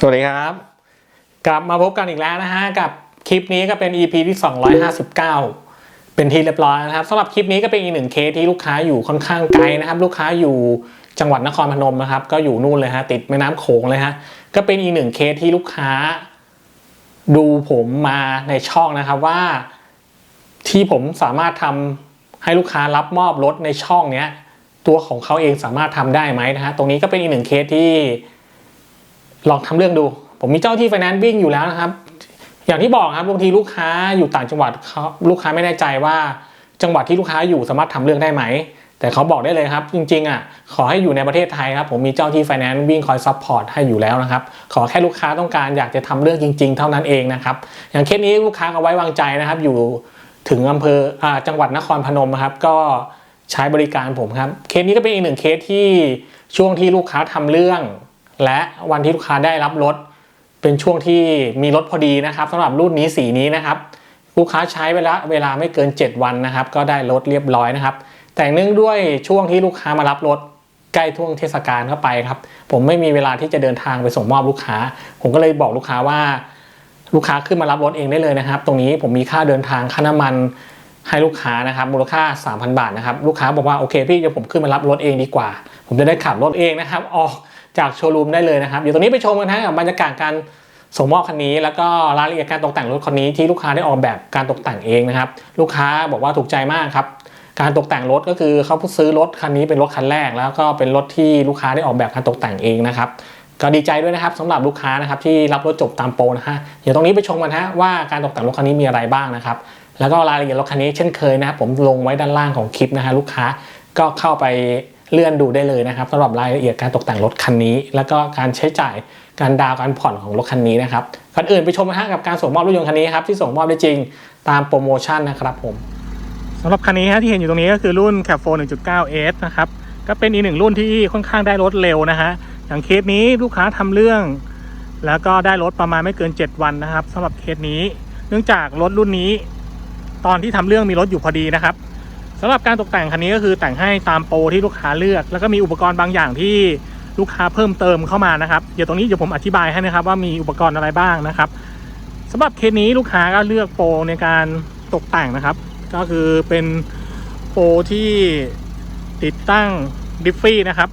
สวัสดีครับ กลับมาพบกันอีกแล้วนะฮะกับคลิปนี้ก็เป็น EP ที่ 259 เป็นที่เรียบร้อยนะครับสำหรับคลิปนี้ก็เป็นอีกหนึ่งเคสที่ลูกค้าอยู่ค่อนข้างไกลนะครับ ลูกค้าอยู่จังหวัดนครพนมนะครับ ก็อยู่นู่นเลยฮะติดแม่น้ำโขงเลยฮะก็เป็นอีกหนึ่งเคสที่ลูกค้า ดูผมมาในช่องนะครับว่า ที่ผมสามารถทำให้ลูกค้ารับมอบรถในช่องเนี้ยตัวของเขาเองสามารถทำได้ไหมนะฮะตรงนี้ก็เป็นอีกหนึ่งเคสที่ ลองทำเรื่องดู ผมมีเจ้าที่ไฟแนนซ์วิ่งอยู่แล้วนะครับ อย่างที่บอกครับบางทีลูกค้าอยู่ต่างจังหวัดเขาลูกค้าไม่แน่ใจว่าจังหวัดที่ลูกค้าอยู่สามารถทำเรื่องได้ไหม แต่เขาบอกได้เลยครับ จริงๆอะขอให้อยู่ในประเทศไทยครับผมมีเจ้าที่ไฟแนนซ์วิ่งคอยซัพพอร์ตให้อยู่แล้วนะครับ ขอแค่ลูกค้าต้องการอยากจะทำเรื่องจริง ๆ เท่านั้นเองนะครับอย่างเคสนี้ลูกค้าก็ไว้วางใจนะครับ อยู่ถึงอำเภออจังหวัดนครพนมนะครับก็ใช้บริการผมครับเคสนี้ก็เป็นอีกหนึ่งเคสที่ช่วงที่ลูกค้าทำเรื่อง และวันที่ลูกค้าได้รับรถเป็นช่วงที่มีรถพอดีนะครับสำหรับรุ่นนี้สีนี้นะครับลูกค้าใช้เวลาเวลาไม่เกิน 7 วันนะครับ ก็ได้รถเรียบร้อยนะครับ แต่เนื่องด้วยช่วงที่ลูกค้ามารับรถใกล้ช่วงเทศกาลเข้าไปครับ ผมไม่มีเวลาที่จะเดินทางไปส่งมอบลูกค้า ผมก็เลยบอกลูกค้าว่า ลูกค้าขึ้นมารับรถเองได้เลยนะครับ ตรงนี้ผมมีค่าเดินทางค่าน้ำมันให้ลูกค้านะครับมูลค่า 3,000 บาทนะครับลูกค้าบอกว่าโอเคพี่เดี๋ยวผมขึ้นมารับรถเองดีกว่า ผมจะได้ขับรถเองนะครับออก จากโชว์รูมได้เลยนะครับ เดี๋ยวตรงนี้ไปชมกันนะกับบรรยากาศการส่งมอบคันนี้ แล้วก็รายละเอียดการตกแต่งรถคันนี้ที่ลูกค้าได้ออกแบบการตกแต่งเองนะครับ ลูกค้าบอกว่าถูกใจมากครับการตกแต่งรถก็คือเขาซื้อรถคันนี้เป็นรถคันแรก แล้วก็เป็นรถที่ลูกค้าได้ออกแบบการตกแต่งเองนะครับก็ดีใจด้วยนะครับสำหรับลูกค้านะครับที่รับรถจบตามโปรนะฮะเดี๋ยวตรงนี้ไปชมกันฮะว่าการตกแต่งรถคันนี้มีอะไรบ้างนะครับแล้วก็รายละเอียดรถคันนี้เช่นเคยนะครับผมลงไว้ด้านล่างของคลิปนะฮะลูกค้าก็เข้าไป เลื่อนดูได้เลยนะครับสำหรับรายละเอียดการตกแต่งรถคันนี้ แล้วก็การใช้จ่ายการดาวน์การผ่อนของรถคันนี้นะครับก่อนอื่นไปชมนะฮะกับการส่งมอบรถยนต์คันนี้ครับที่ส่งมอบได้จริงตามโปรโมชั่นนะครับผมสำหรับคันนี้ฮะที่เห็นอยู่ตรงนี้ก็คือรุ่น c a p 4 1.9S นะครับก็เป็นอีกหนึ่งรุ่นที่ค่อนข้างได้รถเร็วนะฮะอย่างเคสนี้ลูกค้าทำเรื่อง แล้วก็ได้รถประมาณไม่เกิน 7 วันนะครับสำหรับเคสนี้ เนื่องจากรถรุ่นนี้ ตอนที่ทำเรื่องมีรถอยู่พอดีนะครับ สำหรับการตกแต่งคันนี้ก็คือแต่งให้ตามโปรที่ลูกค้าเลือก แล้วก็มีอุปกรณ์บางอย่างที่ลูกค้าเพิ่มเติมเข้ามานะครับเดี๋ยวตรงนี้เดี๋ยวผมอธิบายให้นะครับว่ามีอุปกรณ์อะไรบ้างนะครับสำหรับเคสนี้ลูกค้าก็เลือกโปรในการตกแต่งนะครับ ก็คือเป็นโปรที่ติดตั้งดิฟฟี่นะครับ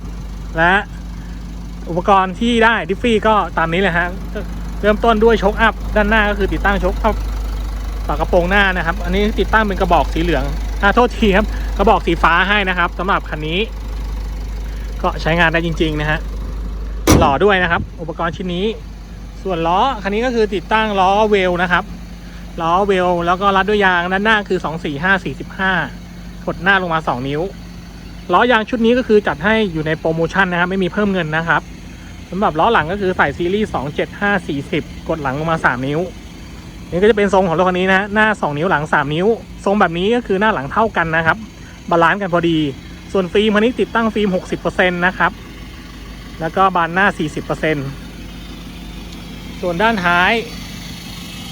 และอุปกรณ์ที่ได้ดิฟฟี่ก็ตามนี้เลยฮะเริ่มต้นด้วยชคอัพด้านหน้าก็คือติดตั้งชคอัพฝากระโปรงหน้านะครับ อันนี้ติดตั้งเป็นกระบอกสีเหลือง อ่าโทษทีครับกระบอกสีฟ้าให้นะครับสำหรับคันนี้ ก็ใช้งานได้จริง ๆ นะฮะหล่อด้วยนะครับ อุปกรณ์ชิ้นนี้ ส่วนล้อคันนี้ก็คือติดตั้งล้อเวลนะครับล้อเวลแล้วก็รัดด้วยยางด้านหน้าคือ2 4 5 4 5กดหน้าลงมา2นิ้วล้อยางชุดนี้ก็คือจัดให้อยู่ในโปรโมชั่นนะครับ ไม่มีเพิ่มเงินนะครับสำหรับล้อหลังก็คือใส่ซีรีส์ 2 7 5 40 กดหลังลงมา 3 นิ้ว นี่ก็จะเป็นทรงของรถคันนี้นะหน้า 2 นิ้วหลัง 3 นิ้ว ทรงแบบนี้ก็คือหน้าหลังเท่ากันนะครับ บาลานซ์กันพอดี ส่วนฟิล์มคันนี้ติดตั้งฟิล์ม 60%นะครับ แล้วก็บานหน้า 40%ส่วนด้านท้าย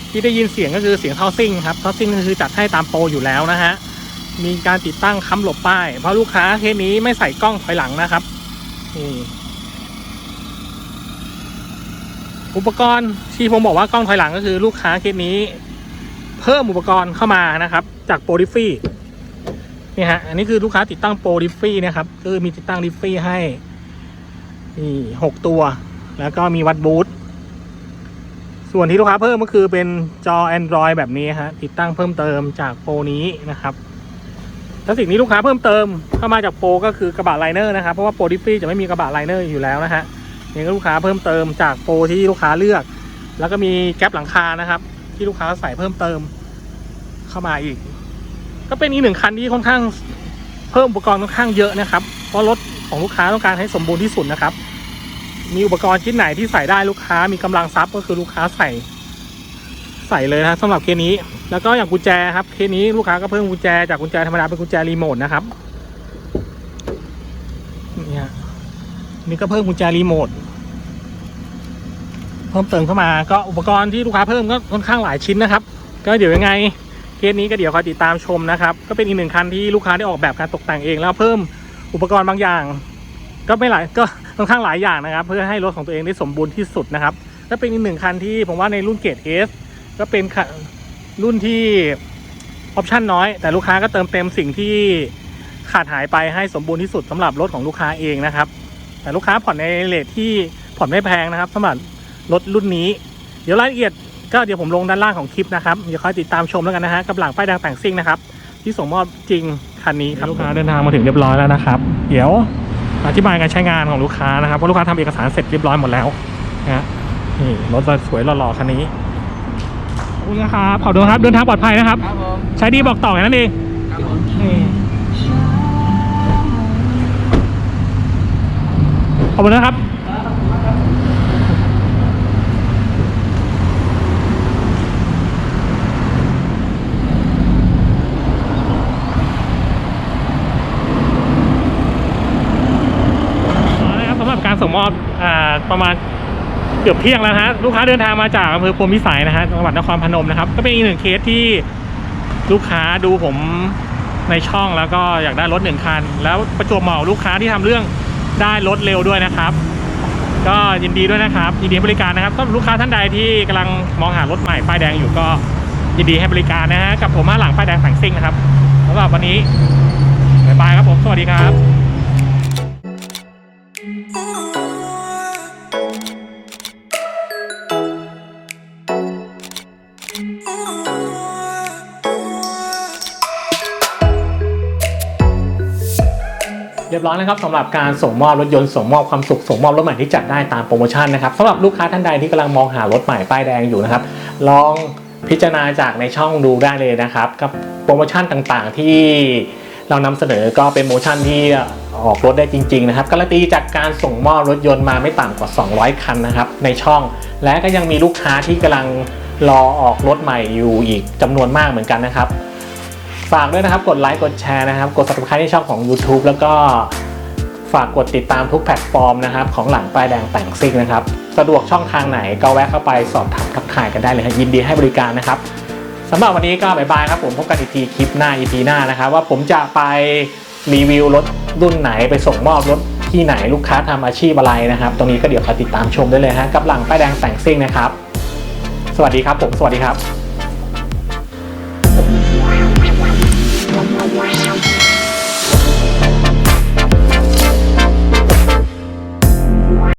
ที่ได้ยินเสียงก็คือเสียงท่อซิ่งครับท่อซิ่งก็คือจัดให้ตามโปรอยู่แล้วนะฮะ มีการติดตั้งค้ำหลบป้าย เพราะลูกค้าเคสนี้ไม่ใส่กล้องถอยหลังนะครับนี่ อุปกรณ์ที่ผมบอกว่ากล้องถอยหลังก็คือลูกค้าเคสนี้ เพิ่มอุปกรณ์เข้ามานะครับ จากโปรดิฟฟี่นี่ฮะอันนี้คือลูกค้าติดตั้งโปรดิฟฟี่นะครับคือมีติดตั้งดิฟฟี่ให้นี่หกตัว แล้วก็มีวัดบูทส่วนที่ลูกค้าเพิ่มก็คือเป็นจอ Android แบบนี้ฮะติดตั้งเพิ่มเติมจากโปรนี้นะครับแล้วสิ่งนี้ลูกค้าเพิ่มเติมเข้ามาจากโปรก็คือกระบะไลเนอร์นะครับเพราะว่าโปรดิฟฟี่จะไม่มีกระบะไลเนอร์อยู่แล้วนะฮะ นี่ก็ลูกค้าเพิ่มเติมจากโปรที่ลูกค้าเลือก แล้วก็มีแก๊ปหลังคานะครับ ที่ลูกค้าใส่เพิ่มเติมเข้ามาอีก ก็เป็นอีกหนึ่งคันที่ค่อนข้างเพิ่มอุปกรณ์ค่อนข้างเยอะนะครับเพราะรถของลูกค้าต้องการให้สมบูรณ์ที่สุดนะครับ มีอุปกรณ์ชิ้นไหนที่ใส่ได้ลูกค้ามีกำลังซับก็คือลูกค้าใส่ ใส่เลยนะสำหรับเคสนี้ แล้วก็อย่างกุญแจครับเคสนี้ลูกค้าก็เพิ่มกุญแจจากกุญแจธรรมดาเป็นกุญแจรีโมทนะครับเนี่ย นี่ก็เพิ่มกุญแจรีโมทเพิ่มเติมเข้ามาก็อุปกรณ์ที่ลูกค้าเพิ่มก็ค่อนข้างหลายชิ้นนะครับ ก็เดี๋ยวยังไงเคสนี้ก็เดี๋ยวคอยติดตามชมนะครับ ก็เป็นอีกหนึ่งคันที่ลูกค้าได้ออกแบบการตกแต่งเอง แล้วเพิ่มอุปกรณ์บางอย่าง ก็ไม่หลายก็ค่อนข้างหลายอย่างนะครับ เพื่อให้รถของตัวเองได้สมบูรณ์ที่สุดนะครับก็เป็นอีกหนึ่งคันที่ผมว่าในรุ่นเกรด S ก็เป็นคันรุ่นที่ออปชั่นน้อย แต่ลูกค้าก็เติมเต็มสิ่งที่ขาดหายไปให้สมบูรณ์ที่สุดสำหรับรถของลูกค้าเองนะครับ แต่ลูกค้าผ่อนในเลทที่ผ่อนไม่แพงนะครับสำหรับรถรุ่นนี้ เดี๋ยวรายละเอียดก็เดี๋ยวผมลงด้านล่างของคลิปนะครับเดี๋ยวคอยติดตามชมแล้วกันนะฮะกับหลังป้ายแดงแต่งซิ่งนะครับที่ส่งมอบจริงคันนี้ครับลูกค้าเดินทางมาถึงเรียบร้อยแล้วนะครับ เดี๋ยวอธิบายการใช้งานของลูกค้านะครับเพราะลูกค้าทำเอกสารเสร็จเรียบร้อยหมดแล้วนะฮะนี่รถสวยหล่อๆคันนี้ขอบคุณนะครับขอบคุณครับเดินทางปลอดภัยนะครับครับผมใช้ดีบอกต่อแค่นั้นเองครับผมนี่ อบคุณนะครับนะครับสำหรับ การส่งมอบอ่าประมาณเกือบเที่ยงแล้วฮะลูกค้าเดินทางมาจากอำเภอพรมิสัยนะฮะจังหวัดนครพนมนะครับ ก็เป็นอีกหนึ่งเคสที่ลูกค้าดูผมในช่องแล้วก็อยากได้รถหนึ่งคัน แล้วประจวบเหมาะลูกค้าที่ทำเรื่อง ได้รถเร็วด้วยนะครับ ก็ยินดีด้วยนะครับยินดีให้บริการนะครับก็ลูกค้าท่านใดที่กำลังมองหารถใหม่ป้ายแดงอยู่ก็ยินดีให้บริการนะฮะกับผมมาหลังป้ายแดงแต่งซิ่งนะครับสำหรับวันนี้บ๊ายบายครับผมสวัสดีครับ เรียบร้อยนะครับสำหรับการส่งมอบรถยนต์ส่งมอบความสุขส่งมอบรถใหม่ที่จัดได้ตามโปรโมชั่นนะครับสำหรับลูกค้าท่านใดที่กำลังมองหารถใหม่ป้ายแดงอยู่นะครับลองพิจารณาจากในช่องดูได้เลยนะครับกับโปรโมชั่นต่างๆที่เรานำเสนอก็เป็นโปรโมชั่นที่ออกรถได้จริง ๆ นะครับการันตีจากการส่งมอบรถยนต์มาไม่ต่ำกว่า 200 คันนะครับในช่อง และก็ยังมีลูกค้าที่กำลังรอออกรถใหม่อยู่อีกจำนวนมากเหมือนกันนะครับ ฝากด้วยนะครับกดไลค์กดแชร์นะครับ กด subscribe ที่ช่องของ YouTube แล้วก็ฝากกดติดตามทุกแพลตฟอร์มนะครับ ของหลังป้ายแดงแต่งซิ่งนะครับ สะดวกช่องทางไหนก็แวะเข้าไปสอบถามทักทายกันได้เลยยินดีให้บริการนะครับสำหรับวันนี้ก็บายบายครับผมพบกันอีกทีคลิปหน้า EP หน้านะครับ ว่าผมจะไปรีวิวรถรุ่นไหนไปส่งมอบรถที่ไหนลูกค้าทำอาชีพอะไรนะครับ ตรงนี้ก็เดี๋ยวคอยติดตามชมได้เลยฮะกับหลังป้ายแดงแต่งซิ่งนะครับ สวัสดีครับผมสวัสดีครับ